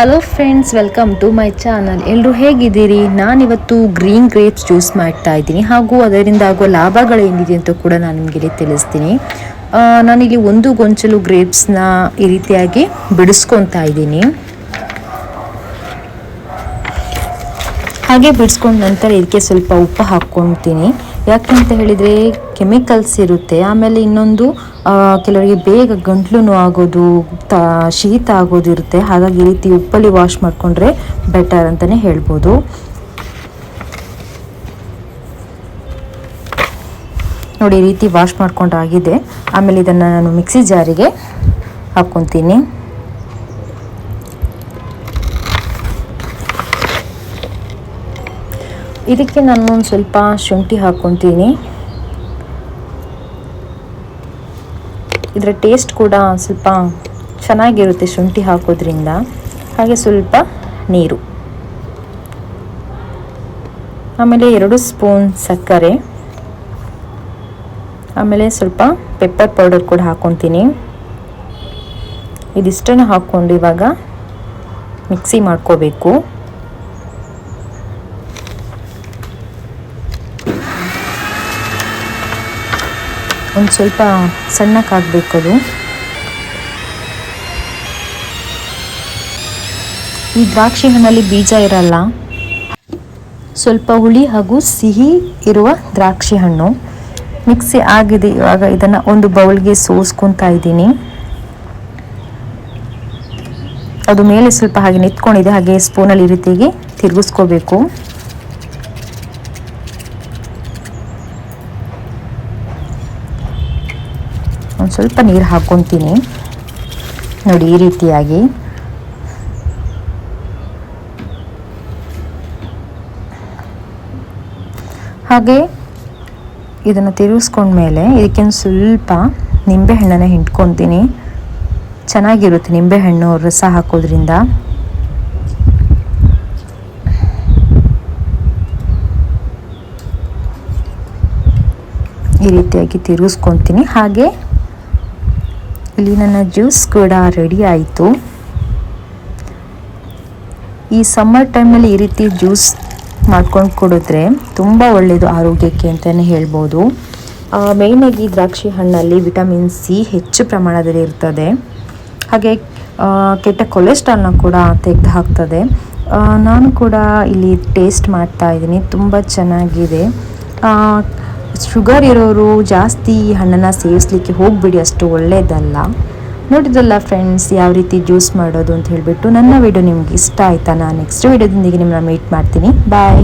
Hello friends welcome to my channel ಎಲ್ಲರೂ ಹೇಗಿದ್ದೀರಿ? ನಾನಿವತ್ತು ಗ್ರೀನ್ ಗ್ರೇಪ್ಸ್ ಜ್ಯೂಸ್ ಮಾಡ್ತಾ ಇದ್ದೀನಿ. ಹಾಗೂ ಅದರಿಂದ ಆಗುವ ಲಾಭಗಳೇನಿದೆ ಅಂತ ಕೂಡ ನಾನು ನಿಮಗೆ ತಿಳಿಸ್ತೀನಿ. ಆ, ನಾನಿಲ್ಲಿ ಒಂದು ಗೊಂಚಲು ಗ್ರೇಪ್ಸ್ನ ಈ ರೀತಿಯಾಗಿ ಬಿಡಿಸ್ಕೊತಾ ಇದ್ದೀನಿ. ಹಾಗೆ ಬಿಡಿಸ್ಕೊಂಡ ನಂತರ ಇದಕ್ಕೆ ಸ್ವಲ್ಪ ಉಪ್ಪು ಹಾಕ್ಕೊಳ್ತೀನಿ ಯಾಕಂತ ಹೇಳಿದರೆ ಕೆಮಿಕಲ್ಸ್ ಇರುತ್ತೆ. ಆಮೇಲೆ ಇನ್ನೊಂದು ಕೆಲವರಿಗೆ ಬೇಗ ಗಂಟ್ಲು ಆಗೋದು, ತ, ಶೀತ ಆಗೋದು ಇರುತ್ತೆ. ಹಾಗಾಗಿ ಈ ರೀತಿ ಉಪ್ಪಲ್ಲಿ ವಾಶ್ ಮಾಡಿಕೊಂಡ್ರೆ ಬೆಟರ್ ಅಂತಲೇ ಹೇಳ್ಬೋದು. ನೋಡಿ, ಈ ರೀತಿ ವಾಶ್ ಮಾಡ್ಕೊಂಡಾಗಿದೆ. ಆಮೇಲೆ ಇದನ್ನು ನಾನು ಮಿಕ್ಸಿ ಜಾರಿಗೆ ಹಾಕ್ಕೊತೀನಿ. ಇದಕ್ಕೆ ನಾನು ಒಂದು ಸ್ವಲ್ಪ ಶುಂಠಿ ಹಾಕ್ಕೊತೀನಿ. ಇದರ ಟೇಸ್ಟ್ ಕೂಡ ಸ್ವಲ್ಪ ಚೆನ್ನಾಗಿರುತ್ತೆ ಶುಂಠಿ ಹಾಕೋದ್ರಿಂದ. ಹಾಗೆ ಸ್ವಲ್ಪ ನೀರು. ಆಮೇಲೆ ಎರಡು ಸ್ಪೂನ್ ಸಕ್ಕರೆ. ಆಮೇಲೆ ಸ್ವಲ್ಪ ಪೆಪ್ಪರ್ ಪೌಡರ್ ಕೂಡ ಹಾಕ್ಕೊತೀನಿ. ಇದಿಷ್ಟನ್ನು ಹಾಕ್ಕೊಂಡು ಇವಾಗ ಮಿಕ್ಸಿ ಮಾಡ್ಕೋಬೇಕು. ಒಂದು ಸ್ವಲ್ಪ ಸಣ್ಣಕ್ಕಾಗಬೇಕು ಅದು. ಈ ದ್ರಾಕ್ಷಿ ಹಣ್ಣಲ್ಲಿ ಬೀಜ ಇರಲ್ಲ. ಸ್ವಲ್ಪ ಹುಳಿ ಹಾಗೂ ಸಿಹಿ ಇರುವ ದ್ರಾಕ್ಷಿ ಹಣ್ಣು. ಮಿಕ್ಸಿ ಆಗಿದೆ ಇವಾಗ ಇದನ್ನು ಒಂದು ಬೌಲ್ಗೆ ಸೋಸ್ಕೊತಾ ಇದ್ದೀನಿ. ಅದು ಮೇಲೆ ಸ್ವಲ್ಪ ಹಾಗೆ ನಿಂತ್ಕೊಂಡಿದೆ, ಹಾಗೆ ಸ್ಪೂನಲ್ಲಿ ಈ ರೀತಿಗೆ ತಿರುಗಿಸ್ಕೋಬೇಕು. ಒಂದು ಸ್ವಲ್ಪ ನೀರು ಹಾಕ್ಕೊತೀನಿ ನೋಡಿ, ಈ ರೀತಿಯಾಗಿ. ಹಾಗೆ ಇದನ್ನು ತಿರುಗಿಸ್ಕೊಂಡ್ಮೇಲೆ ಇದಕ್ಕೆ ಒಂದು ಸ್ವಲ್ಪ ನಿಂಬೆಹಣ್ಣನ್ನು ಹಿಂಡ್ಕೊತೀನಿ ಚೆನ್ನಾಗಿರುತ್ತೆ ನಿಂಬೆಹಣ್ಣು, ರಸ ಹಾಕೋದ್ರಿಂದ. ಈ ರೀತಿಯಾಗಿ ತಿರುಗಿಸ್ಕೊತೀನಿ. ಹಾಗೆ ಇಲ್ಲಿ ನನ್ನ ಜ್ಯೂಸ್ ಕೂಡ ರೆಡಿ ಆಯಿತು. ಈ ಸಮ್ಮರ್ ಟೈಮಲ್ಲಿ ಈ ರೀತಿ ಜ್ಯೂಸ್ ಮಾಡ್ಕೊಂಡು ಕುಡಿದ್ರೆ ತುಂಬ ಒಳ್ಳೆಯದು ಆರೋಗ್ಯಕ್ಕೆ ಅಂತಲೇ ಹೇಳ್ಬೋದು. ಮೇಯ್ನಾಗಿ ದ್ರಾಕ್ಷಿ ಹಣ್ಣಲ್ಲಿ ವಿಟಮಿನ್ ಸಿ ಹೆಚ್ಚು ಪ್ರಮಾಣದಲ್ಲಿ ಇರ್ತದೆ. ಹಾಗೆ ಕೆಟ್ಟ ಕೊಲೆಸ್ಟ್ರಾಲ್ನ ಕೂಡ ತೆಗೆದು ಹಾಕ್ತದೆ. ನಾನು ಕೂಡ ಇಲ್ಲಿ ಟೇಸ್ಟ್ ಮಾಡ್ತಾ ಇದ್ದೀನಿ. ತುಂಬ ಚೆನ್ನಾಗಿದೆ. ಶುಗರ್ ಇರೋರು ಜಾಸ್ತಿ ಹಣ್ಣನ್ನು ಸೇವಿಸ್ಲಿಕ್ಕೆ ಹೋಗಬೇಡಿ, ಅಷ್ಟು ಒಳ್ಳೆಯದಲ್ಲ ನೋಡಿದ್ರಲ್ಲ ಫ್ರೆಂಡ್ಸ್ ಯಾವ ರೀತಿ ಜ್ಯೂಸ್ ಮಾಡೋದು ಅಂತ ಹೇಳಿಬಿಟ್ಟು ನನ್ನ ವಿಡಿಯೋ ನಿಮ್ಗೆ ಇಷ್ಟ ಆಯಿತಾ? ನಾನು ನೆಕ್ಸ್ಟ್ ವಿಡಿಯೋದೊಂದಿಗೆ ನಿಮ್ಮನ್ನ ಮೀಟ್ ಮಾಡ್ತೀನಿ. ಬಾಯ್